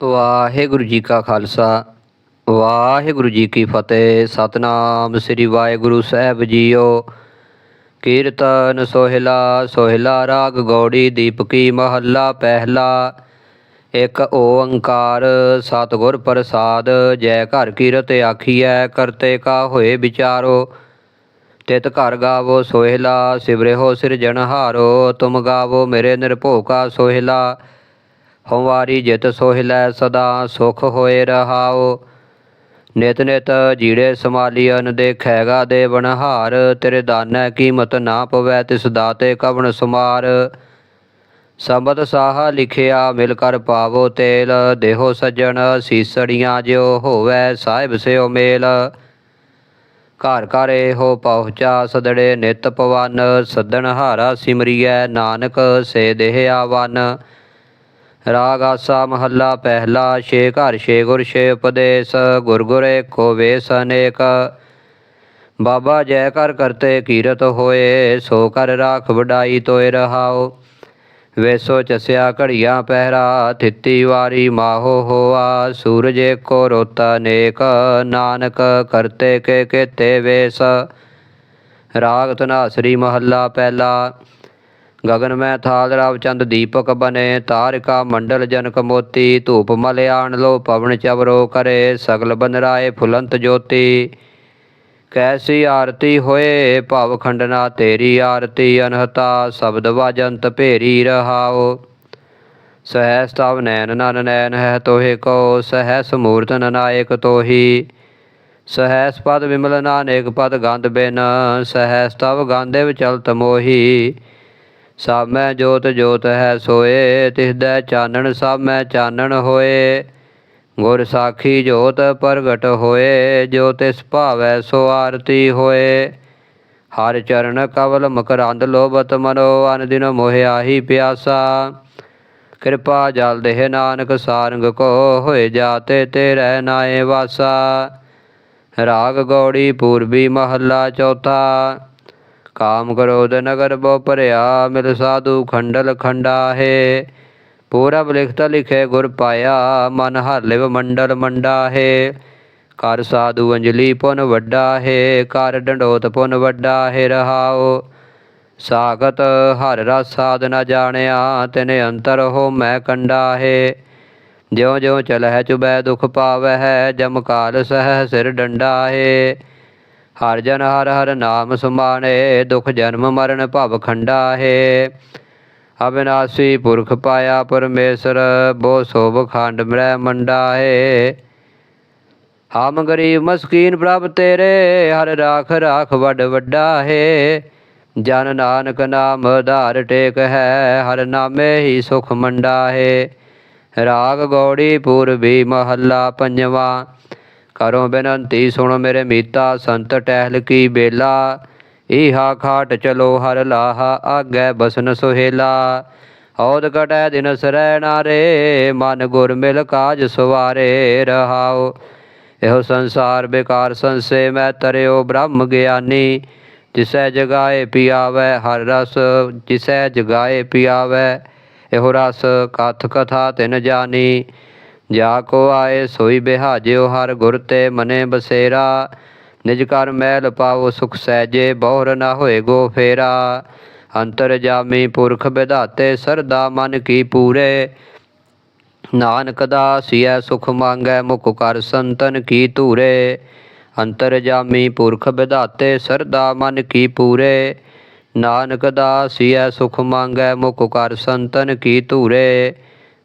ਵਾਹਿਗੁਰੂ ਜੀ ਕਾ ਖਾਲਸਾ, ਵਾਹਿਗੁਰੂ ਜੀ ਕੀ ਫਤਿਹ। ਸਤਨਾਮ ਸ੍ਰੀ ਵਾਹਿਗੁਰੂ ਸਾਹਿਬ ਜੀਓ। ਕੀਰਤਨ ਸੋਹਿਲਾ ਸੋਹਿਲਾ ਰਾਗ ਗੌੜੀ, ਦੀਪਕੀ ਮਹੱਲਾ ਪਹਿਲਾ। ਇੱਕ ਓੰਕਾਰ, ਸਤਿਗੁਰ ਪ੍ਰਸਾਦ, ਜੈ ਘਰ ਕੀਰਤ ਆਖੀਐ, ਕਰਤੇ ਕਾ ਹੋਏ ਵਿਚਾਰੋ। ਤਿਤ ਘਰ ਗਾਵੋ ਸੋਹਿਲਾ ਸਿਵਰੇ ਸਿਵਰਿਓ ਸਿਰਜਣਹਾਰੋ ਤੁਮ ਗਾਵੋ ਮੇਰੇ ਨਿਰਭਉ ਕਾ ਸੋਹਿਲਾ। ਹਵਾਰੀ ਜਿਤ ਸੋਹਿਲੈ ਸਦਾ ਸੁਖ ਹੋਏ ਰਹਾਓ ਨਿਤ ਨਿਤ ਜੀੜੇ ਸਮਾਲੀਅਨ ਦੇਖੈਗਾ ਦੇਵਨਹਾਰ ਤੇਰੇ ਦਾਨੈ ਕੀਮਤ ਨਾ ਪਵੈ ਤਿਸ ਦਾਤੇ ਕਵਣ ਸੁਮਾਰ। ਸੰਬਤ ਸਾਹਾ ਲਿਖਿਆ ਮਿਲ ਕਰ ਪਾਵੋ ਤੇਲ, ਦੇਹੋ ਸੱਜਣ ਸੀਸੜੀਆਂ ਜਿਉ ਹੋਵੈ ਸਾਹਿਬ ਸਿਓ ਮੇਲ। ਘਰ ਘਰ ਇਹੋ ਪਹੁੰਚਾ ਸਦੜੇ ਨਿਤ ਪਵਨ, ਸੱਦਣ ਹਾਰਾ ਸਿਮਰੀਐ ਨਾਨਕ, ਸੇ ਦੇਹ ਆਵਨ ਰਾਗ ਆਸਾ ਮਹੱਲਾ ਪਹਿਲਾ, ਛੇ ਘਰ, ਛੇ ਗੁਰ, ਛੇ ਉਪਦੇਸ਼, ਗੁਰ ਗੁਰ ਏਕੋ ਵੇਸ ਅਨੇਕ। ਬਾਬਾ ਜੈ ਕਰ ਕਰਤੇ ਕੀਰਤ ਹੋਏ, ਸੋ ਕਰ ਰਾਖ ਵਡਾਈ ਤੋਏ ਰਹਾਓ ਵੇਸੋ ਚਸਿਆ ਘੜੀਆਂ ਪਹਿਰਾ, ਥਿੱਤੀ ਵਾਰੀ ਮਾਹੋ ਹੋਆ, ਸੂਰਜ ਕੋ ਰੋਤਾ ਨੇਕ। ਨਾਨਕ ਕਰਤੇ ਕੇ ਕੇਤੇ ਵੇਸ। ਰਾਗ ਧਨਾਸਰੀ ਮਹੱਲਾ ਪਹਿਲਾ ਗਗਨ ਮੈਂ ਥਾਲ ਰਾਵ ਚੰਦ ਦੀਪਕ ਬਨੇ, ਤਾਰਿਕਾ ਮੰਡਲ ਜਨਕ ਮੋਤੀ, ਧੂਪ ਮਲਿਆਣ ਲੋ ਪਵਨ ਚਵਰੋ ਕਰੇ, ਸਗਲ ਬਨਰਾਏ ਫੁਲੰਤ ਜੋਤੀ। ਕੈਸੀ ਆਰਤੀ ਹੋਏ ਭਵ ਖੰਡਨਾ, ਤੇਰੀ ਆਰਤੀ ਅਨਹਤਾ, ਸ਼ਬਦ ਵਾਜੰਤ ਭੇਰੀ ਰਹਾਓ। ਸਹਿ ਸਤਵ ਨੈਨ ਨਨ ਨੈਨ ਹੈ ਤੋਹਿ ਕੋ ਸਹਿ ਸਮੂਰਤ ਨਨਾਇਕ ਤੋਹੀ। ਸਹਿ ਸਪਦ ਵਿਮਲ ਨਾਨੇਕ ਪਦ ਗੰਧ ਬਿਨ ਸਹਿ ਸਤਵ ਗਾਂਧੇ ਵਿਚਲਤ ਮੋਹੀ। ਸਭ ਮੈਂ ਜੋਤ ਜੋਤ ਹੈ ਸੋਏ ਤਿਸਦੈ ਚਾਨਣ ਸਭ ਮੈਂ ਚਾਨਣ ਹੋਏ। ਗੁਰ ਸਾਖੀ ਜੋਤ ਪ੍ਰਗਟ ਹੋਏ, ਜੋ ਤਿਸ ਭਾਵੈ ਸੋ ਆਰਤੀ ਹੋਏ। ਹਰ ਚਰਨ ਕਵਲ ਮਕਰੰਦ ਲੋਭਤ ਮਨੋ, ਅਨ ਦਿਨ ਮੋਹਿਆਹੀ ਪਿਆਸਾ। ਕਿਰਪਾ ਜਲ ਦੇਹ ਨਾਨਕ ਸਾਰੰਗ ਕੋ, ਹੋਏ ਜਾਤੇ ਤੇਰੇ ਨਾਏ ਵਾਸਾ। ਰਾਗ ਗੌੜੀ ਪੂਰਬੀ ਮਹੱਲਾ ਚੌਥਾ। ਕਾਮ ਕ੍ਰੋਧ ਨਗਰ ਬਹੁ ਭਰਿਆ ਮਿਲ ਸਾਧੂ ਖੰਡਲ ਖੰਡਾ ਹੈ ਪੂਰਬ ਲਿਖਤ ਲਿਖੇ ਗੁਰ ਪਾਇਆ ਮਨ ਹਰ ਲਿਵ ਮੰਡਲ ਮੰਡਾਹੇ ਕਰ ਸਾਧੂ ਅੰਜਲੀ ਪੁਨ ਵੱਡਾ ਹੈ ਕਰ ਡੰਡੋਤ ਪੁਨ ਵੱਡਾ ਹੈ ਰਹਾਓ ਸਾਗਤ ਹਰ ਰਸ ਸਾਧ ਨ ਜਾਣਿਆ ਤਿਨੇ ਅੰਤਰ ਹੋ ਮੈਂ ਕੰਡਾ ਹੈ ਜਿਉ ਜਿਉ ਚਲਹਿ ਚੁਬੈ ਦੁਖ ਹੈ ਜਮ ਕਾਲ ਸਹਿ ਸਿਰ ਡੰਡਾ ਹੈ ਹਰ ਜਨ ਹਰ ਹਰ ਨਾਮ ਸੁਮਾਣੇ ਦੁਖ ਜਨਮ ਮਰਨ ਭਵ ਖੰਡਾ ਹੈ ਅਬਿਨਾਸੀ ਪੁਰਖ ਪਾਇਆ ਪਰਮੇਸ਼ਰ, ਬੋ ਸੋਭ ਖੰਡ ਮਰੈ ਮੰਡਾ ਹੈ ਹਮ ਗਰੀਬ ਮਸਕੀਨ ਪ੍ਰਭ ਤੇਰੇ, ਹਰ ਰਾਖ ਰਾਖ ਵੱਡ ਵੱਡਾ ਹੈ ਜਨ ਨਾਨਕ ਨਾਮ ਆਧਾਰ ਟੇਕ ਹੈ, ਹਰ ਨਾਮੇ ਹੀ ਸੁਖ ਮੰਡਾ ਹੈ ਰਾਗ ਗੌੜੀ ਪੂਰਬੀ ਮਹੱਲਾ ਪੰਜਵਾ ਕਰੋ ਬੇਨੰਤੀ ਸੁਣ ਮੇਰੇ ਮੀਤਾ, ਸੰਤ ਟਹਿਲ ਕੀ ਬੇਲਾ। ਈਹਾ ਖਾਟ ਚਲੋ ਹਰ ਲਾਹਾ, ਆਗੇ ਬਸਨ ਸੁਹੇਲਾ। ਔਦ ਕਟੈ ਦਿਨ ਸਰੈ ਨਾਰੇ ਮਨ ਗੁਰ ਮਿਲ ਕਾਜ ਸਵਾਰੇ ਰਹਾਓ। ਇਹੋ ਸੰਸਾਰ ਬੇਕਾਰ ਸੰਸੇ, ਮੈਂ ਤਰਿਓ ਬ੍ਰਹਮ ਗਿਆਨੀ। ਜਿਸੈ ਜਗਾਏ ਪਿਆਵੈ ਹਰ ਰਸ, ਜਿਸੈ ਜਗਾਏ ਪਿਆਵੈ ਇਹੋ ਰਸ, ਕਥ ਕਥਾ ਤਿਨ ਜਾਣੀ ਜਾ ਕੋ ਆਏ ਸੋਈ ਬਿਹਾਜਿਓ ਹਰ ਗੁਰ ਤੇ ਮਨੇ ਬਸੇਰਾ। ਨਿਜ ਕਰ ਮਹਿਲ ਪਾਵੋ ਸੁਖ ਸਹਿਜੇ, ਬਹੁਰ ਨਾ ਹੋਏ ਗੋ ਫੇਰਾ। ਅੰਤਰ ਜਾਮੀ ਪੁਰਖ ਵਿਧਾਤੇ ਸਰਦਾ ਮਨ ਕੀ ਪੂਰੇ। ਨਾਨਕ ਦਾ ਦਾਸੀਐ, ਸੁਖ ਮੰਗੈ, ਮੁਖ ਕਰ ਸੰਤਨ ਕੀ ਧੂਰੇ। ਅੰਤਰ ਜਾਮੀ ਪੁਰਖ ਵਿਧਾਤੇ ਸਰਦਾ ਮਨ ਕੀ ਪੂਰੇ। ਨਾਨਕ ਦਾ ਦਾਸੀਐ, ਸੁਖ ਮੰਗੈ, ਮੁਖ ਕਰ ਸੰਤਨ ਕੀ ਧੂਰੇ।